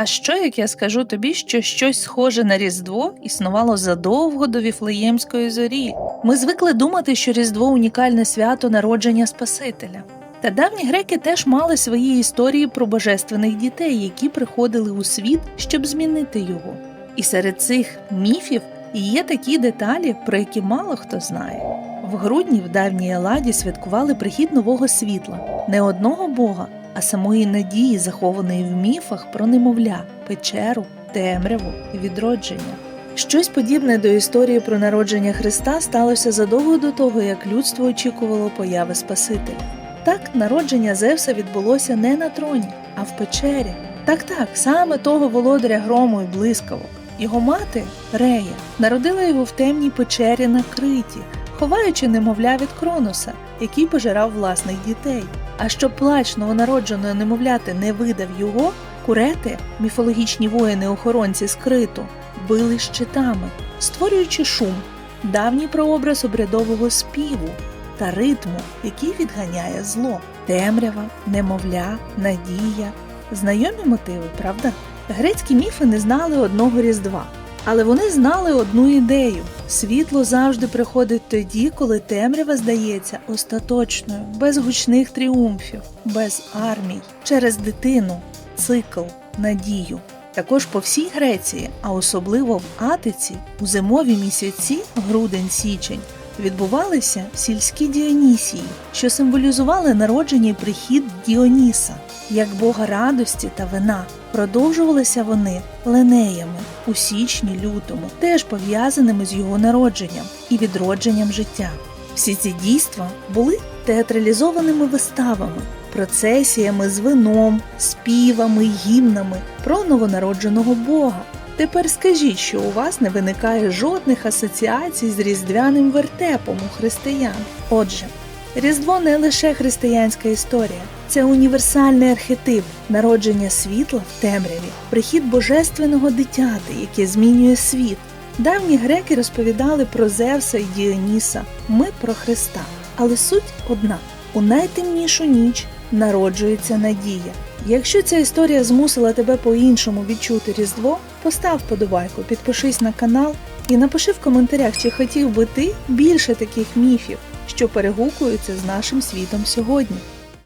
А що як я скажу тобі, що щось схоже на Різдво існувало задовго до Віфлеємської зорі? Ми звикли думати, що Різдво унікальне свято народження Спасителя. Та давні греки теж мали свої історії про божественних дітей, які приходили у світ, щоб змінити його. І серед цих міфів є такі деталі, про які мало хто знає. В грудні в давній Еладі святкували прихід нового світла, не одного бога, а самої надії, захованої в міфах про немовля, печеру, темряву і відродження. Щось подібне до історії про народження Христа сталося задовго до того, як людство очікувало появи Спасителя. Так, народження Зевса відбулося не на троні, а в печері. Так, так, саме того володаря грому і блискавок. Його мати Рея народила його в темній печері на Криті, ховаючи немовля від Кроноса, який пожирав власних дітей. А щоб плач новонародженої немовляти не видав його, курети, міфологічні воїни-охоронці скриту, били щитами, створюючи шум, давній прообраз обрядового співу та ритму, який відганяє зло, темрява, немовля, надія. Знайомі мотиви, правда? Грецькі міфи не знали одного різдва, але вони знали одну ідею: світло завжди приходить тоді, коли темрява здається остаточною, без гучних тріумфів, без армій, через дитину, цикл, надію. Також по всій Греції, а особливо в Атиці, у зимові місяці, грудень-січень, відбувалися сільські Діонісії, що символізували народження і прихід Діоніса, як бога радості та вина. Продовжувалися вони ленеями у січні-лютому, теж пов'язаними з його народженням і відродженням життя. Всі ці дійства були театралізованими виставами, процесіями з вином, співами, гімнами про новонародженого Бога. Тепер скажіть, що у вас не виникає жодних асоціацій з різдвяним вертепом у християн. Отже, Різдво не лише християнська історія, це універсальний архетип народження світла в темряві, прихід божественного дитяти, яке змінює світ. Давні греки розповідали про Зевса і Діоніса, ми про Христа. Але суть одна: у найтемнішу ніч народжується надія. Якщо ця історія змусила тебе по-іншому відчути Різдво, постав подобайку, підпишись на канал і напиши в коментарях, чи хотів би ти більше таких міфів, що перегукуються з нашим світом сьогодні.